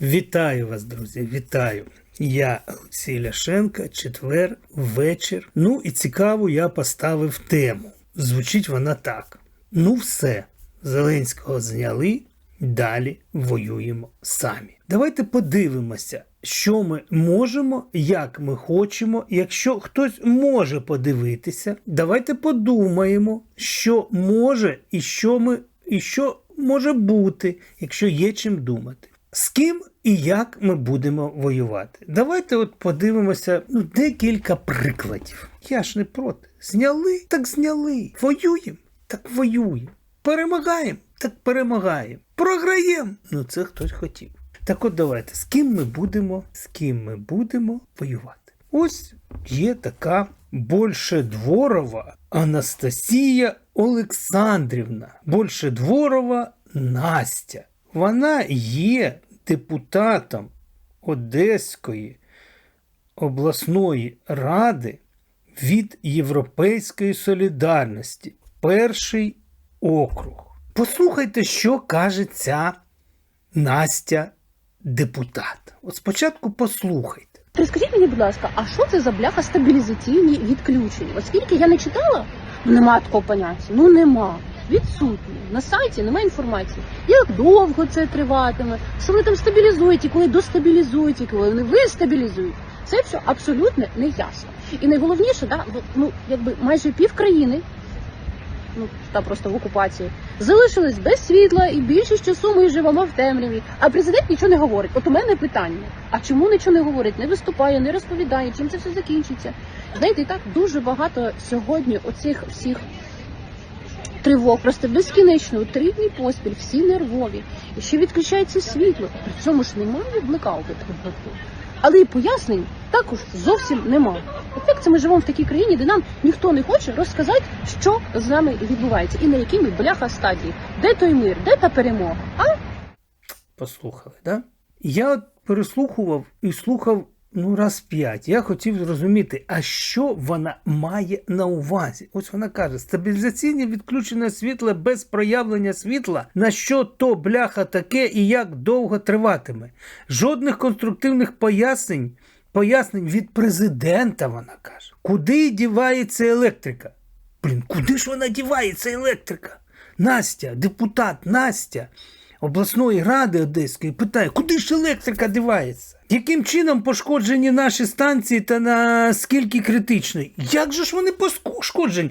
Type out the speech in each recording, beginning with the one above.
Вітаю вас, друзі, вітаю. Я Олексій Ляшенко, четвер, вечір. Ну і цікаво, я поставив тему. Звучить вона так: ну, все, Зеленського зняли, далі воюємо самі. Давайте подивимося, що ми можемо, як ми хочемо. Якщо хтось може подивитися, давайте подумаємо, що може і що ми, і що може бути, якщо є чим думати. З ким і як ми будемо воювати? Давайте от подивимося ну, декілька прикладів. Я ж не проти. Зняли, так зняли. Воюємо, так воюємо. Перемагаємо, так перемагаємо. Програємо. Ну це хтось хотів. Так от давайте, з ким ми будемо, з ким ми будемо воювати. Ось є така Большедворова Анастасія Олександрівна. Большедворова Настя. Вона є депутатом Одеської обласної ради від Європейської солідарності. Перший округ. Послухайте, що каже ця Настя депутат. От спочатку послухайте. Розкажіть мені, будь ласка, а що це за бляха стабілізаційні відключення? Оскільки я не читала, нема такого поняття. Ну нема. Відсутні. На сайті немає інформації. Як довго це триватиме, що вони там стабілізують, і коли достабілізують, і коли вони вистабілізують. Це все абсолютно не ясно. І найголовніше, да, ну якби майже пів країни, ну та просто в окупації, залишились без світла, і більшість часу ми живемо в темряві. А президент нічого не говорить. От у мене питання: а чому нічого не говорить? Не виступає, не розповідає, чим це все закінчиться? Знаєте, і так дуже багато сьогодні оцих всіх тривог, просто безкінечно, три дні поспіль, всі нервові. І ще відключається світло. При цьому ж немає блекауту. Але і пояснень також зовсім немає. Як це ми живемо в такій країні, де нам ніхто не хоче розказати, що з нами відбувається, і на якій ми бляха стадії, де той мир, де та перемога. А Послухали, да? Я переслухував і слухав ну раз п'ять. Я хотів зрозуміти, а що вона має на увазі. Ось вона каже: стабілізаційне відключення світла без проявлення світла, на що то бляха таке і як довго триватиме. Жодних конструктивних пояснень. Пояснень від президента вона каже, куди дівається електрика? Блін, куди ж вона дівається електрика? Настя, депутат Настя обласної ради Одеської питає, куди ж електрика дівається? Яким чином пошкоджені наші станції та наскільки критичні? Як же ж вони пошкоджені?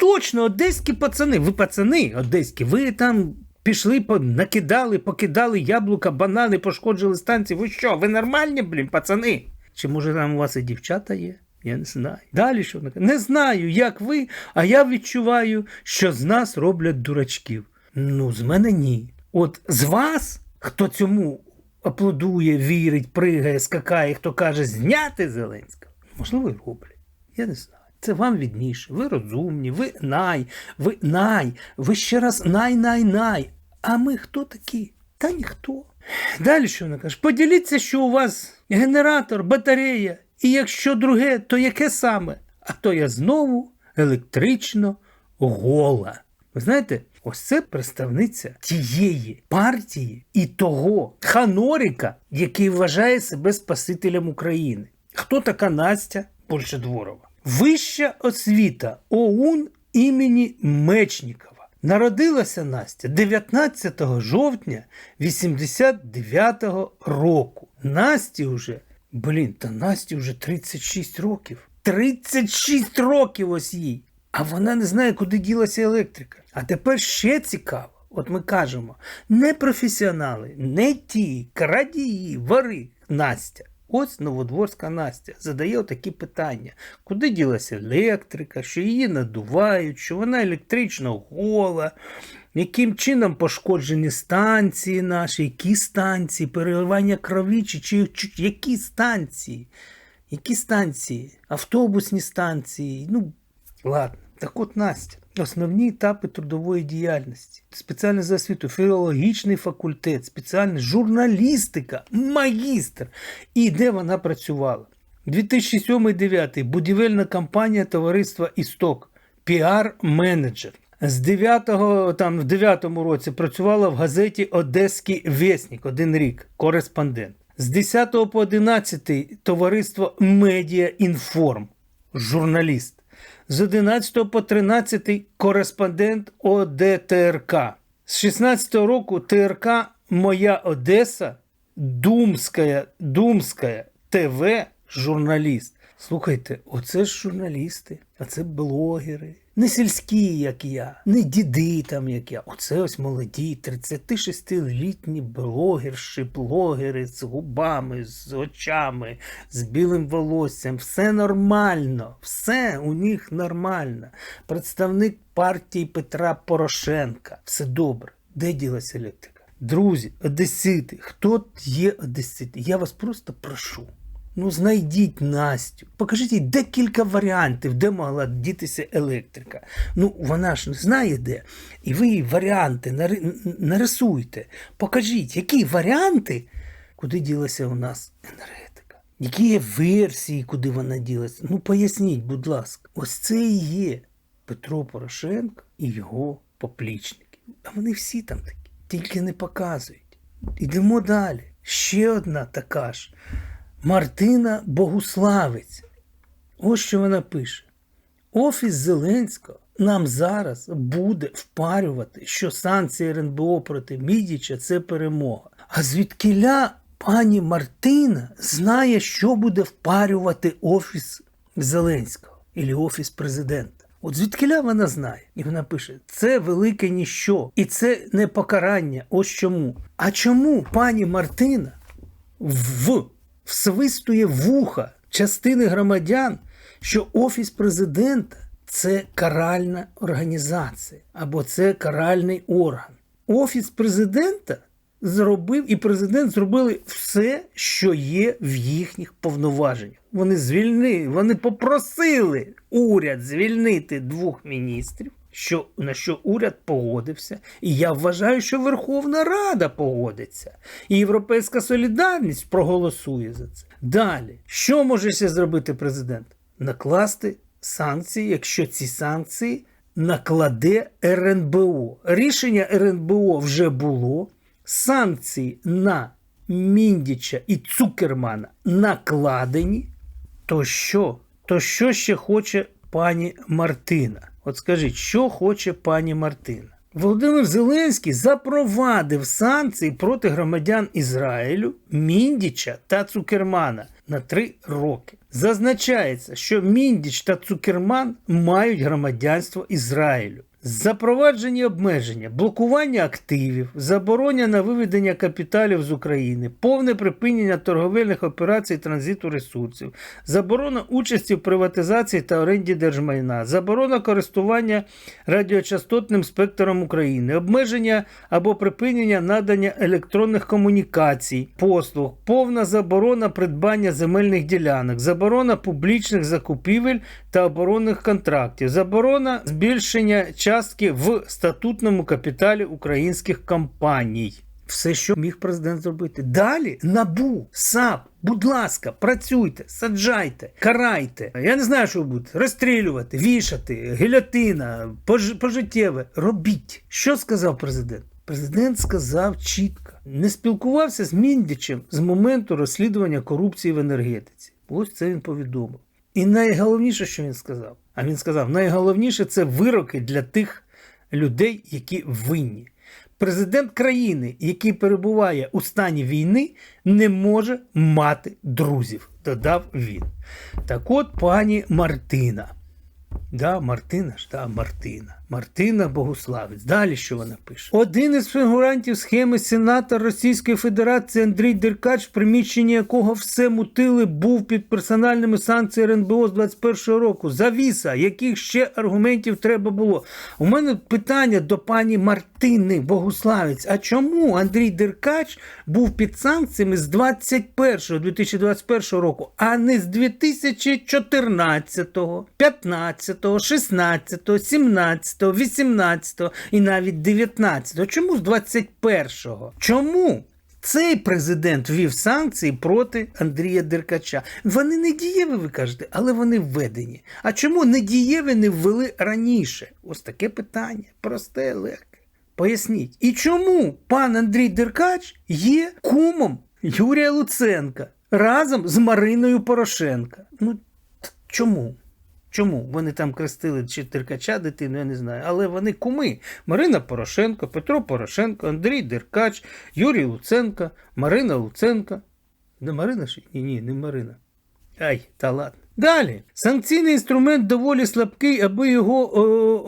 Точно, одеські пацани. Ви пацани одеські, ви там пішли, накидали, покидали яблука, банани, пошкоджили станції. Ви що? Ви нормальні, блін, пацани? Чи може там у вас і дівчата є? Я не знаю. Далі що? Не знаю, як ви, а я відчуваю, що з нас роблять дурачків. Ну, з мене ні. От з вас, хто цьому аплодує, вірить, пригає, скакає, хто каже зняти Зеленського, можливо, і роблять. Я не знаю. Це вам відніше. Ви розумні, ви най, ви най, ви ще раз най-най-най. А ми хто такі? Та ніхто. Далі що вона каже? Поділіться, що у вас генератор, батарея, і якщо друге, то яке саме? А то я знову електрично гола. Ви знаєте, ось це представниця тієї партії і того Ханоріка, який вважає себе Спасителем України. Хто така Настя Большедворова? Вища освіта ОУН імені Мечнікова. Народилася Настя 19 жовтня 89-го року. Насті вже, блін, та Насті вже 36 років. 36 років ось їй. А вона не знає, куди ділася електрика. А тепер ще цікаво. От ми кажемо, не професіонали, не ті, крадії, вори. Настя. Ось Новодворська Настя задає такі питання: куди ділася електрика, що її надувають, що вона електрично гола, яким чином пошкоджені станції наші, які станції, переливання крові, чи, чи, чи які станції? Які станції? Автобусні станції. Ну, ладно. Так от Настя. Основні етапи трудової діяльності. Спеціальна за освіту, філологічний факультет, спеціальна журналістика, магістр. І де вона працювала? 2007-2009 будівельна компанія товариства Істок, піар-менеджер. З 9-го, там, в 9-му році працювала в газеті Одеський Вєснік один рік, кореспондент. З 10 по 11 товариство Медіа Інформ, журналіст. З 11 по 13 кореспондент ОДТРК. З 16 року ТРК Моя Одеса, Думська, Думська ТВ, журналіст. Слухайте, оце ж журналісти, а це блогери. Не сільські, як я, не діди там, як я. Оце ось молоді, 36-літні блогерші, блогери з губами, з очами, з білим волоссям. Все нормально, все у них нормально. Представник партії Петра Порошенка. Все добре. Де ділася електрика? Друзі, одесити, хто є одесити? Я вас просто прошу. Ну, знайдіть Настю, покажіть їй декілька варіантів, де могла дітися електрика. Ну, вона ж не знає де. І ви їй варіанти нарисуйте. Покажіть, які варіанти, куди ділася у нас енергетика. Які є версії, куди вона ділася? Ну, поясніть, будь ласка, ось це і є Петро Порошенко і його поплічники. А вони всі там такі, тільки не показують. Ідемо далі. Ще одна така ж. Мартина Богуславець. Ось що вона пише. Офіс Зеленського нам зараз буде впарювати, що санкції РНБО проти Мідіча це перемога. А звідкиля пані Мартина знає, що буде впарювати Офіс Зеленського і Офіс президента. От звідкиля вона знає, і вона пише: це велике ніщо, і це не покарання. Ось чому. А чому пані Мартина в всвистує вуха частини громадян, що Офіс президента це каральна організація або це каральний орган. Офіс президента зробив і президент зробили все, що є в їхніх повноваженнях. Вони звільнили, вони попросили уряд звільнити двох міністрів. Що на що уряд погодився, і я вважаю, що Верховна Рада погодиться, і Європейська солідарність проголосує за це. Далі, що може ще зробити президент? Накласти санкції, якщо ці санкції накладе РНБО. Рішення РНБО вже було. Санкції на Міндіча і Цукермана накладені. То що? То що ще хоче пані Мартина? От скажіть, що хоче пані Мартина? Володимир Зеленський запровадив санкції проти громадян Ізраїлю, Міндіча та Цукермана на три роки. Зазначається, що Міндіч та Цукерман мають громадянство Ізраїлю. Запроваджені обмеження, блокування активів, забороня на виведення капіталів з України, повне припинення торговельних операцій транзиту ресурсів, заборона участі в приватизації та оренді держмайна, заборона користування радіочастотним спектром України, обмеження або припинення надання електронних комунікацій, послуг, повна заборона придбання земельних ділянок, заборона публічних закупівель та оборонних контрактів, заборона збільшення частки в статутному капіталі українських компаній. Все, що міг президент зробити. Далі набу, САП, будь ласка, працюйте, саджайте, карайте. Я не знаю, що ви розстрілювати, вішати, гільотина, пож- пожиттєве. Робіть. Що сказав президент? Президент сказав чітко: не спілкувався з Міндічем з моменту розслідування корупції в енергетиці. Ось це він повідомив. І найголовніше, що він сказав, а він сказав: найголовніше це вироки для тих людей, які винні. Президент країни, який перебуває у стані війни, не може мати друзів, додав він. Так от пані Мартина. Да, Мартина ж, да, Мартина. Мартина Богуславець. Далі що вона пише? Один із фігурантів схеми сенатор Російської Федерації Андрій Деркач, в приміщенні якого все мутили, був під персональними санкціями РНБО з 21 року. Завіса, яких ще аргументів треба було. У мене питання до пані Мартини Богуславець. А чому Андрій Деркач був під санкціями з 21 2021 року, а не з 2014, 15, 16, 17, 18 і навіть 19? Чому з 21-го? Чому? Цей президент ввів санкції проти Андрія Деркача. Вони не дієві, ви кажете, але вони введені. А чому не дієві не ввели раніше? Ось таке питання. Просте, легке. Поясніть. І чому пан Андрій Деркач є кумом Юрія Луценка разом з Мариною Порошенка? Ну чому? Чому? Вони там крестили чи Деркача дитину, я не знаю. Але вони куми. Марина Порошенко, Петро Порошенко, Андрій Деркач, Юрій Луценко, Марина Луценко. Не Марина ж? Ні, ні, не Марина. Ай, та ладно. Далі. Санкційний інструмент доволі слабкий, аби його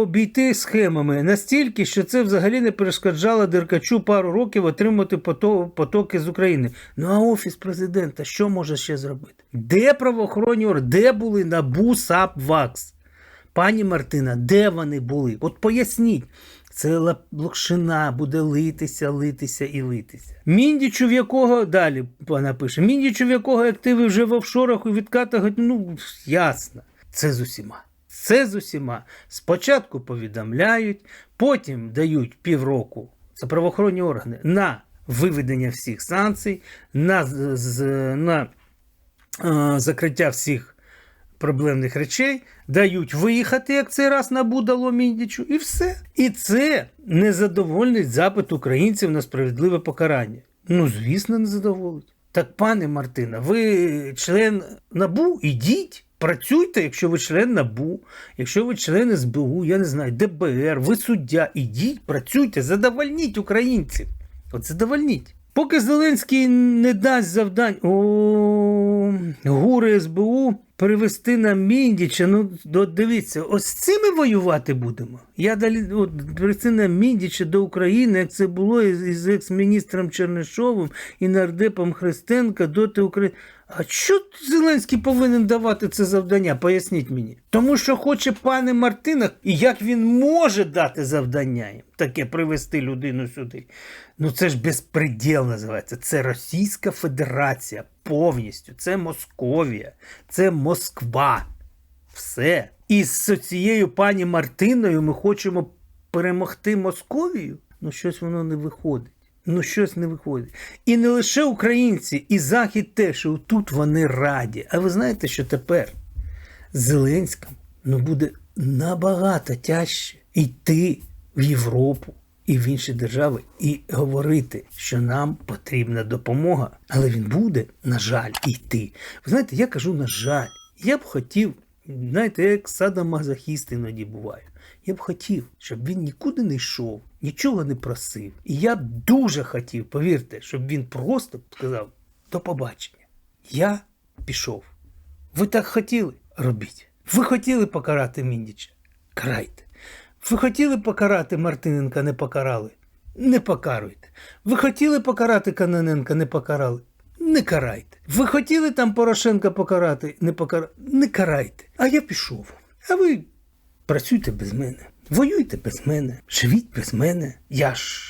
обійти схемами. Настільки, що це взагалі не перешкоджало Деркачу пару років отримати потоки з України. Ну а офіс президента що може ще зробити? Де правоохоронні органи? Де були НАБУ, САП, ВАКС? Пані Мартина, де вони були? От поясніть. Це локшина буде литися, литися і литися. Міндічу, в якого далі вона пише: Міндічу, в якого активи вже в офшорах і відкатах, ну ясно. Це з усіма. Це з усіма. Спочатку повідомляють, потім дають півроку. Це правоохоронні органи на виведення всіх санкцій, на, з- на е, закриття всіх проблемних речей, дають виїхати, як цей раз набу дало Міндічу, і все. І це не задовольнить запит українців на справедливе покарання. Ну, звісно, не задоволить. Так, пане Мартина, ви член набу? Ідіть. Працюйте, якщо ви член НАБУ, якщо ви член СБУ, я не знаю, ДБР, ви суддя, ідіть, працюйте, задовольніть українців. От задовольніть. Поки Зеленський не дасть завдань о, гури СБУ перевести на Міндіча, ну дивіться, ось з цими воювати будемо. Я далі от, привести на Міндіча до України, як це було із, із екс-міністром Чернишовим і нардепом Христенка доти України. А що Зеленський повинен давати це завдання? Поясніть мені. Тому що хоче пане Мартина, і як він може дати завдання їм таке привести людину сюди. Ну це ж безпреділ називається. Це Російська Федерація повністю. Це Московія, це Москва. Все. І з цією пані Мартиною ми хочемо перемогти Московію. Ну, щось воно не виходить. Ну, щось не виходить. І не лише українці, і Захід теж, що тут вони раді. А ви знаєте, що тепер Зеленському ну, буде набагато тяжче йти в Європу і в інші держави і говорити, що нам потрібна допомога. Але він буде, на жаль, йти. Ви знаєте, я кажу, на жаль, я б хотів, знаєте, як садомазохіст іноді буває. Я б хотів, щоб він нікуди не йшов, нічого не просив. І я дуже хотів, повірте, щоб він просто сказав до побачення. Я пішов. Ви так хотіли? Робіть. Ви хотіли покарати Міндіча? Карайте. Ви хотіли покарати Мартиненка, не покарали? Не покаруйте. Ви хотіли покарати Каноненка, не покарали? Не карайте. Ви хотіли там Порошенка покарати, не покарали? Не карайте. А я пішов. А ви працюйте без мене, воюйте без мене, живіть без мене. Я ж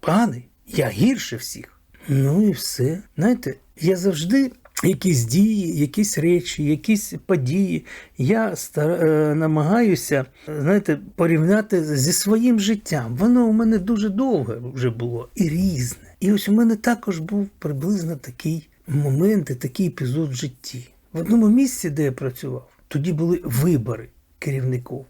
поганий, я гірше всіх. Ну і все. Знаєте, я завжди якісь дії, якісь речі, якісь події. Я стар... е, намагаюся, знаєте, порівняти зі своїм життям. Воно у мене дуже довге вже було і різне. І ось у мене також був приблизно такий момент і такий епізод в житті. В одному місці, де я працював, тоді були вибори керівників.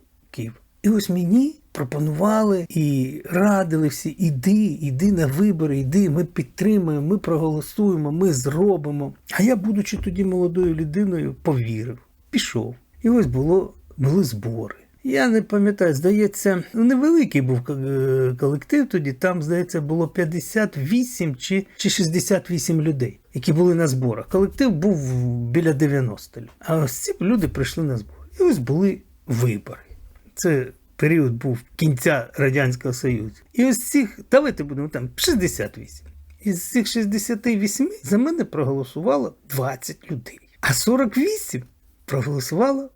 І ось мені пропонували і радили всі: іди, іди на вибори, іди, ми підтримаємо, ми проголосуємо, ми зробимо. А я, будучи тоді молодою людиною, повірив, пішов. І ось було, були збори. Я не пам'ятаю, здається, ну, невеликий був е, колектив тоді, там, здається, було 58 чи, чи 68 людей, які були на зборах. Колектив був біля 90 людей. А ось ці люди прийшли на збори. І ось були вибори. Це період був кінця Радянського Союзу. І ось цих, давайте будемо там 68. Із цих 68 за мене проголосувало 20 людей, а 48 проголосувало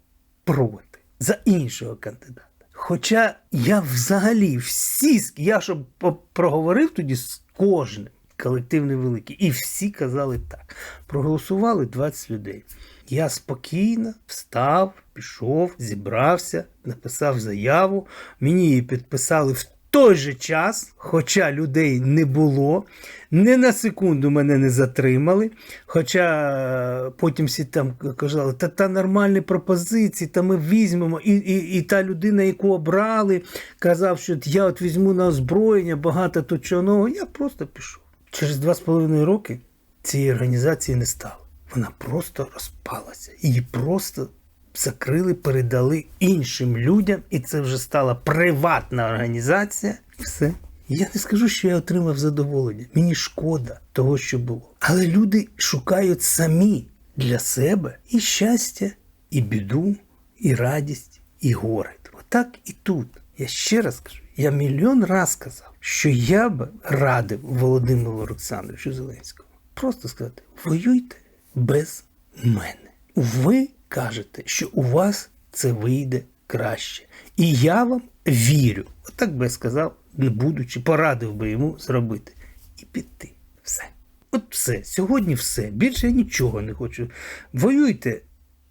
проти за іншого кандидата. Хоча я взагалі всі, я щоб проговорив тоді з кожним колективний великий, і всі казали так. Проголосували 20 людей. Я спокійно встав, пішов, зібрався, написав заяву. Мені її підписали в той же час, хоча людей не було, не на секунду мене не затримали. Хоча е, потім всі там казали, та та нормальні пропозиції, та ми візьмемо. І, і, і та людина, яку обрали, казав, що я от візьму на озброєння, багато тут. Я просто пішов. Через два з половиною роки цієї організації не стало. Вона просто розпалася. Її просто закрили, передали іншим людям, і це вже стала приватна організація. Все. Я не скажу, що я отримав задоволення. Мені шкода того, що було. Але люди шукають самі для себе і щастя, і біду, і радість, і горе. Отак і тут. Я ще раз кажу, я мільйон раз казав, що я б радив Володимиру Олександровичу Зеленському просто сказати: воюйте без мене. Ви кажете, що у вас це вийде краще. І я вам вірю. Отак би я сказав, не будучи, порадив би йому зробити. І піти. Все. От все. Сьогодні все. Більше я нічого не хочу. Воюйте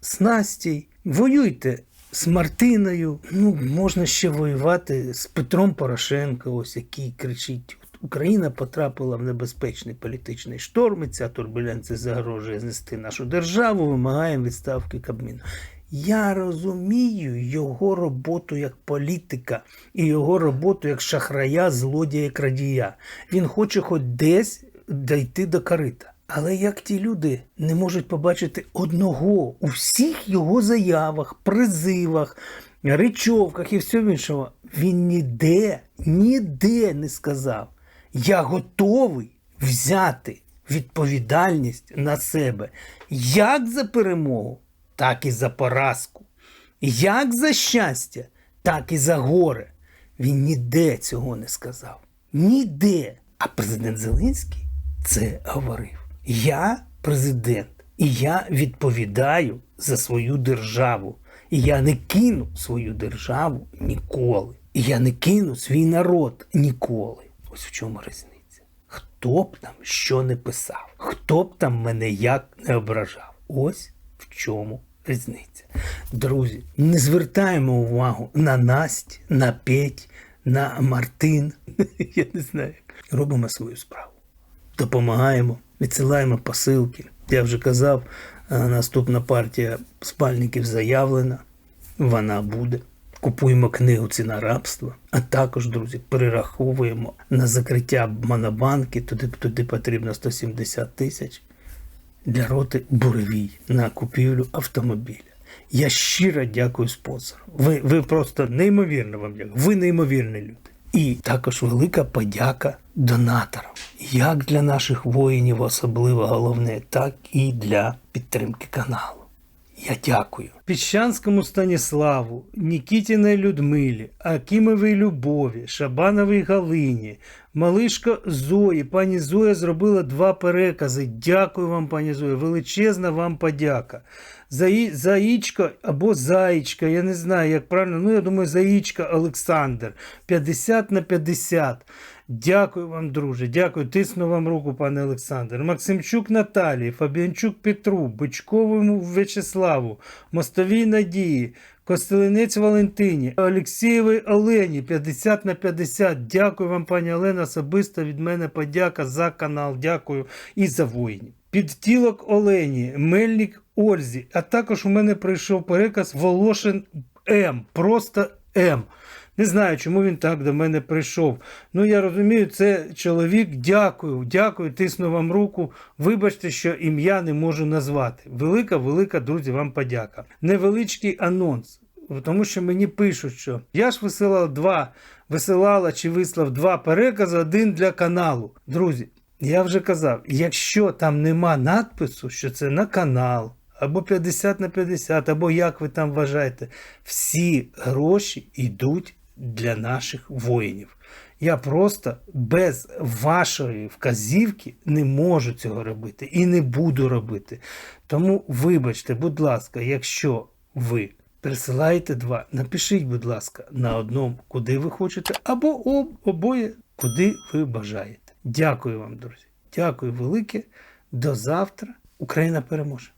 з Настій, воюйте з Мартиною. Ну, можна ще воювати з Петром Порошенко, ось який кричить. Україна потрапила в небезпечний політичний шторм, і ця турбуленція загрожує знести нашу державу, вимагаємо відставки Кабміну. Я розумію його роботу як політика і його роботу як шахрая, злодія, крадія. Він хоче хоч десь дійти до корита. Але як ті люди не можуть побачити одного у всіх його заявах, призивах, речовках і всьому іншому, він ніде, ніде не сказав. Я готовий взяти відповідальність на себе як за перемогу, так і за поразку, як за щастя, так і за горе. Він ніде цього не сказав. Ніде. А президент Зеленський це говорив. Я президент, і я відповідаю за свою державу. І я не кину свою державу ніколи. І я не кину свій народ ніколи. Ось в чому різниця. Хто б там що не писав, хто б там мене як не ображав. Ось в чому різниця. Друзі, не звертаємо увагу на Насть, на Петь, на Мартин. Я не знаю. Робимо свою справу. Допомагаємо, відсилаємо посилки. Я вже казав, е, наступна партія спальників заявлена. Вона буде. Купуємо книгу Ціна рабства, а також, друзі, перераховуємо на закриття монобанки, туди, туди потрібно 170 тисяч для роти буревій на купівлю автомобіля. Я щиро дякую спонсору. Ви, ви просто неймовірно вам дякую. Ви неймовірні люди. І також велика подяка донаторам, як для наших воїнів, особливо головне, так і для підтримки каналу. Я дякую. Піщанському Станіславу, Нікітіній Людмилі, Акімовій Любові, Шабановій Галині, Малишко Зої. Пані Зоя зробила два перекази. Дякую вам, пані Зоя. Величезна вам подяка. Заї... Заїчка або Заїчка, я не знаю, як правильно. Ну, я думаю, Заїчка Олександр. 50 на 50. Дякую вам, друже. Дякую. Тисну вам руку, пане Олександр. Максимчук Наталії, Фабіанчук Петру, Бичковому В'ячеславу, Мостовій Надії, Костелинець Валентині, Олексієвій Олені 50 на 50. Дякую вам, пані Олена. Особисто від мене подяка за канал. Дякую і за воїнів. Підтілок Олені, Мельник Ользі. А також у мене прийшов переказ Волошин М. Просто М. Не знаю, чому він так до мене прийшов. Ну, я розумію, це чоловік. Дякую, дякую, тисну вам руку. Вибачте, що ім'я не можу назвати. Велика, велика, друзі, вам подяка. Невеличкий анонс. Тому що мені пишуть, що я ж висилав два, висилала чи вислав два перекази, один для каналу. Друзі, я вже казав, якщо там нема надпису, що це на канал, або 50 на 50, або як ви там вважаєте, всі гроші йдуть для наших воїнів. Я просто без вашої вказівки не можу цього робити і не буду робити. Тому, вибачте, будь ласка, якщо ви присилаєте два, напишіть, будь ласка, на одному, куди ви хочете, або об, обоє, куди ви бажаєте. Дякую вам, друзі. Дякую велике. До завтра. Україна переможе.